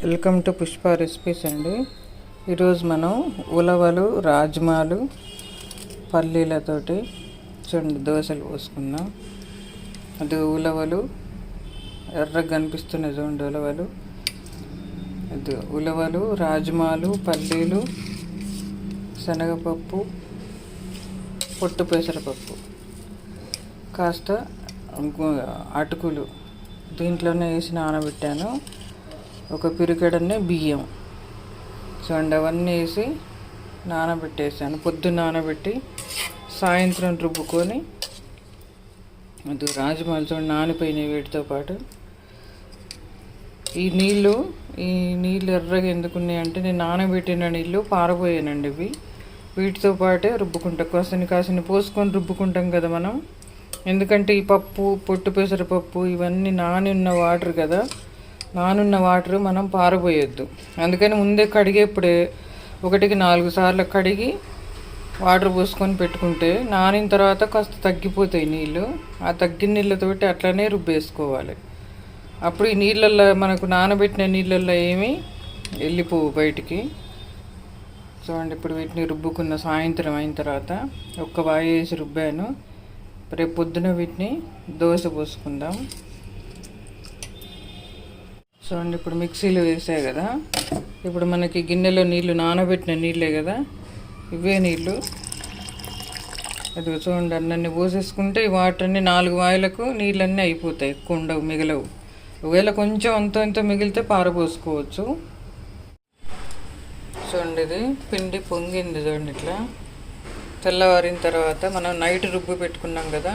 Welcome to Pushpa recipes అండి. ఈరోజు మనం ఉలవలు రాజ్మాలు పల్లీలతోటి చూడండి దోశలు పోసుకుందాం అది ఉలవలు ఎర్రగా కనిపిస్తున్నాయి చూడండి ఉలవలు. అది ఉలవలు రాజ్మాలు పల్లీలు శనగపప్పు పొట్టు పెసరపప్పు కాస్త అటుకులు. దీంట్లోనే వేసి నానబెట్టాను. ఒక పిరికెడనే బియ్యం. చూడండి అవన్నీ వేసి నానబెట్టేసాను. పొద్దున్న నానబెట్టి సాయంత్రం రుబ్బుకొని అది రాజమాలు చూడండి నానిపోయినాయి వీటితో పాటు ఈ నీళ్ళు ఈ నీళ్ళు ఎర్రగా ఎందుకున్నాయి అంటే నేను నానబెట్టిన నీళ్ళు పారబోయానండి ఇవి. వీటితో పాటే రుబ్బుకుంటాం. కాసిన కాసిన పోసుకొని రుబ్బుకుంటాం కదా మనం. ఎందుకంటే ఈ పప్పు పొట్టు పెసరపప్పు ఇవన్నీ నాని ఉన్న వాటర్ కదా. నానున్న వాటర్ మనం పారబోయొద్దు. అందుకని ముందే కడిగేప్పుడే ఒకటికి నాలుగు సార్లు కడిగి వాటర్ పోసుకొని పెట్టుకుంటే నానిన తర్వాత కాస్త తగ్గిపోతాయి నీళ్ళు. ఆ తగ్గిన నీళ్ళతోటి అట్లనే రుబ్బేసుకోవాలి. అప్పుడు ఈ నీళ్ళల్లో మనకు నానబెట్టిన నీళ్ళల్లో ఏమీ వెళ్ళిపోవు బయటికి. చూడండి ఇప్పుడు వీటిని రుబ్బుకున్న సాయంత్రం అయిన తర్వాత ఒక్క వాయి వేసి రుబ్బాను. రేపు పొద్దున వీటిని దోశ పోసుకుందాం. చూడండి ఇప్పుడు మిక్సీలో వేసాయి కదా. ఇప్పుడు మనకి గిన్నెలో నీళ్ళు నానబెట్టిన నీళ్ళే కదా. ఇవే నీళ్ళు అది చూడండి అన్నీ పోసేసుకుంటే ఈ వాటర్ అన్ని నాలుగు వాయులకు నీళ్ళన్నీ అయిపోతాయి ఎక్కువ ఉండవు మిగలవు. ఒకవేళ కొంచెం అంత ఇంత మిగిలితే పారపోసుకోవచ్చు చూడండి ఇది పిండి పొంగింది చూడండి ఇట్లా. తెల్లవారిన తర్వాత మనం నైట్ రుబ్బు పెట్టుకున్నాం కదా.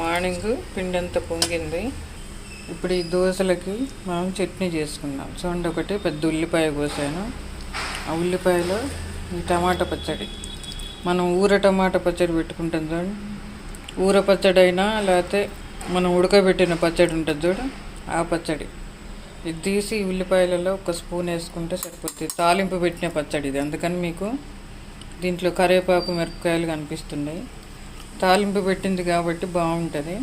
మార్నింగ్ పిండి అంతా పొంగింది. ఇప్పుడు ఈ దోశలకి మనం చట్నీ చేసుకుందాం. చూడండి ఒకటి పెద్ద ఉల్లిపాయ కోసాను. ఆ ఉల్లిపాయలో ఈ టమాటా పచ్చడి. మనం ఊర టమాటా పచ్చడి పెట్టుకుంటాం చూడండి ఊర పచ్చడి అయినా లేకపోతే మనం ఉడకబెట్టిన పచ్చడి ఉంటుంది చూడు ఆ పచ్చడి. ఇది తీసి ఉల్లిపాయలలో ఒక స్పూన్ వేసుకుంటే సరిపోతుంది. తాలింపు పెట్టిన పచ్చడి ఇది. అందుకని మీకు దీంట్లో కరివేపాకు మిరపకాయలు కనిపిస్తున్నాయి. తాలింపు పెట్టింది కాబట్టి బాగుంటుంది.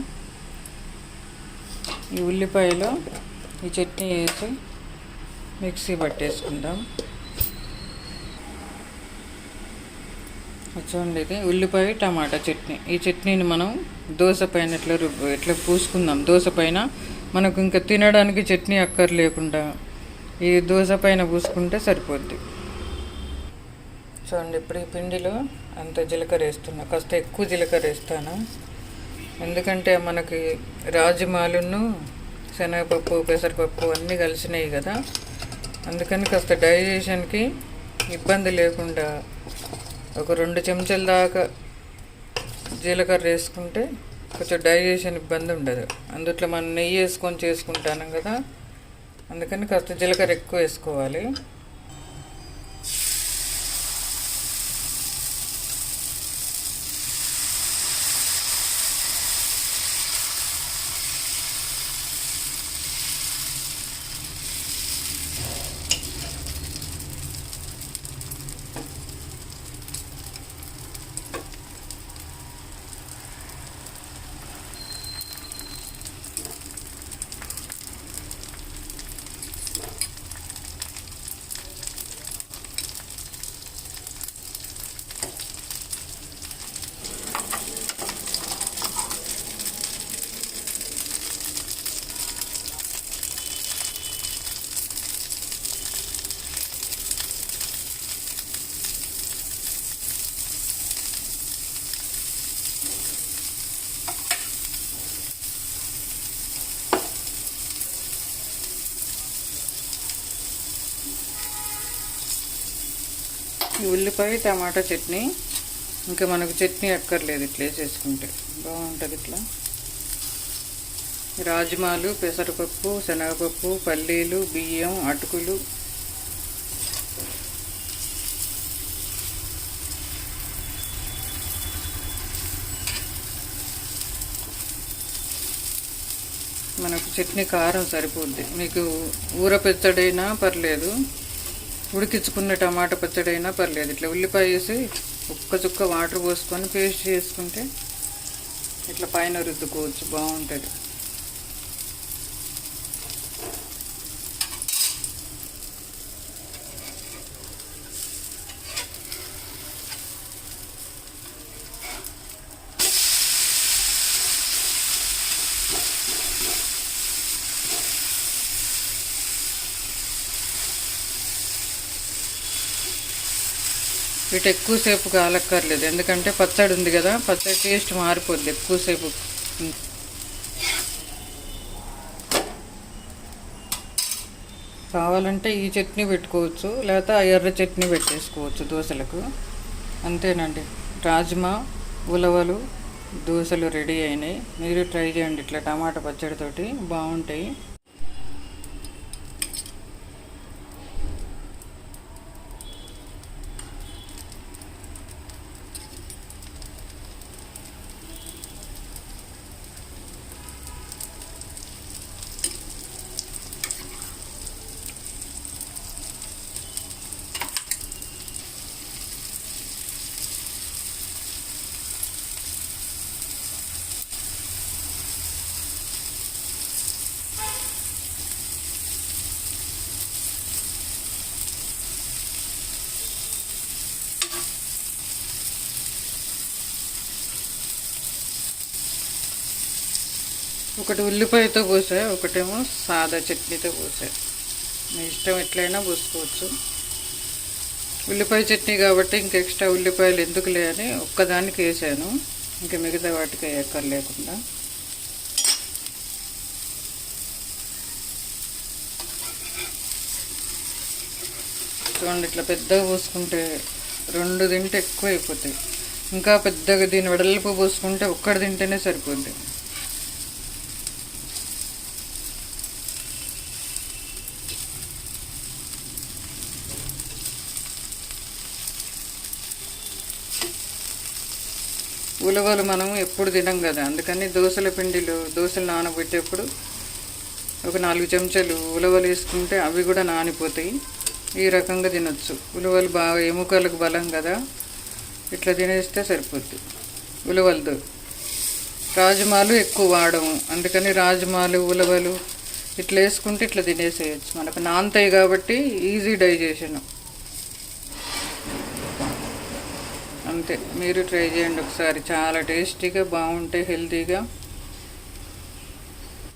ఈ ఉల్లిపాయలో ఈ చట్నీ వేసి మిక్సీ పట్టేసుకుందాం. చూడండి ఇది ఉల్లిపాయ టమాటా చట్నీ. ఈ చట్నీని మనం దోశ పైన ఎట్లా రుబ్బు ఎట్లా పూసుకుందాం? దోశ పైన మనకు ఇంకా తినడానికి చట్నీ అక్కర్లేకుండా ఈ దోశ పైన పూసుకుంటే సరిపోద్ది. చూడండి ఇప్పుడు ఈ పిండిలో అంత జీలకర్ర వేస్తున్నా. కాస్త ఎక్కువ జీలకర్ర వేస్తాను. ఎందుకంటే మనకి రాజమాలును శనగపప్పు పెసరపప్పు అన్నీ కలిసినాయి కదా. అందుకని కాస్త డైజెషన్కి ఇబ్బంది లేకుండా ఒక రెండు చెంచాల దాకా జీలకర్ర వేసుకుంటే కొంచెం డైజెషన్ ఇబ్బంది ఉండదు. అందుట్లో మనం నెయ్యి వేసుకొని చేసుకుంటాను కదా. అందుకని కాస్త జీలకర్ర ఎక్కువ వేసుకోవాలి. ఉల్లిపాయ టమాటా చట్నీ. ఇంకా మనకు చట్నీ అక్కర్లేదు ఇట్లా వేసేసుకుంటే. బాగుంటుంది ఇట్లా. రాజ్మాలు పెసరపప్పు శనగపప్పు పల్లీలు బియ్యం అటుకులు. మనకు చట్నీ కారం సరిపోద్ది. మీకు ఊర పెచ్చడైనా పర్లేదు. ఉడికించుకున్న టమాటా పచ్చడి అయినా పర్లేదు. ఇట్లా ఉల్లిపాయ వేసి ఒక్క చుక్క వాటర్ పోసుకొని పేస్ట్ చేసుకుంటే ఇట్లా పైన రుద్దుకోవచ్చు బాగుంటుంది. వీటి ఎక్కువసేపు కాలక్కర్లేదు. ఎందుకంటే పచ్చడి ఉంది కదా పచ్చడి టేస్ట్ మారిపోద్ది ఎక్కువసేపు కావాలంటే ఈ చట్నీ పెట్టుకోవచ్చు లేకపోతే ఎర్ర చట్నీ పెట్టేసుకోవచ్చు దోశలకు. అంతేనండి. రాజ్మా ఉలవలు దోశలు రెడీ అయినాయి. మీరు ట్రై చేయండి. ఇట్లా టమాటా పచ్చడితోటి బాగుంటాయి. ఒకటి ఉల్లిపాయతో పోసా ఒకటేమో సాదా చట్నీతో పోసా మీ ఇష్టం ఎట్లయినా పోసుకోవచ్చు. ఉల్లిపాయ చట్నీ కాబట్టి ఇంక ఎక్స్ట్రా ఉల్లిపాయలు ఎందుకులే అని ఒక్కదానికి వేసాను. ఇంక మిగతా వాటికి ఎక్కర్ లేకుండా చూడండి ఇట్లా పెద్దగా పోసుకుంటే రెండు తింటే ఎక్కువ అయిపోతాయి. ఇంకా పెద్దగా దీని వెడల్పు పోసుకుంటే ఒక్కటి తింటేనే సరిపోద్ది. ఉలవలు మనం ఎప్పుడు తినం కదా. అందుకని దోశల పిండిలు దోశలు నానబెట్టేప్పుడు ఒక నాలుగు చెంచాలు ఉలవలు వేసుకుంటే అవి కూడా నానిపోతాయి. ఈ రకంగా తినొచ్చు. ఉలవలు బాగా ఎముకలకు బలం కదా. ఇట్లా తినేస్తే సరిపోద్ది. ఉలవలతో రాజమాలు ఎక్కువ వాడము. అందుకని రాజమాలు ఉలవలు ఇట్లా వేసుకుంటే ఇట్లా తినేసేయచ్చు. మనకు నానతాయి కాబట్టి ఈజీ డైజెషన్. అంతే. మీరు ట్రై చేయండి ఒకసారి. చాలా టేస్టీగా బాగుంటాయి హెల్తీగా.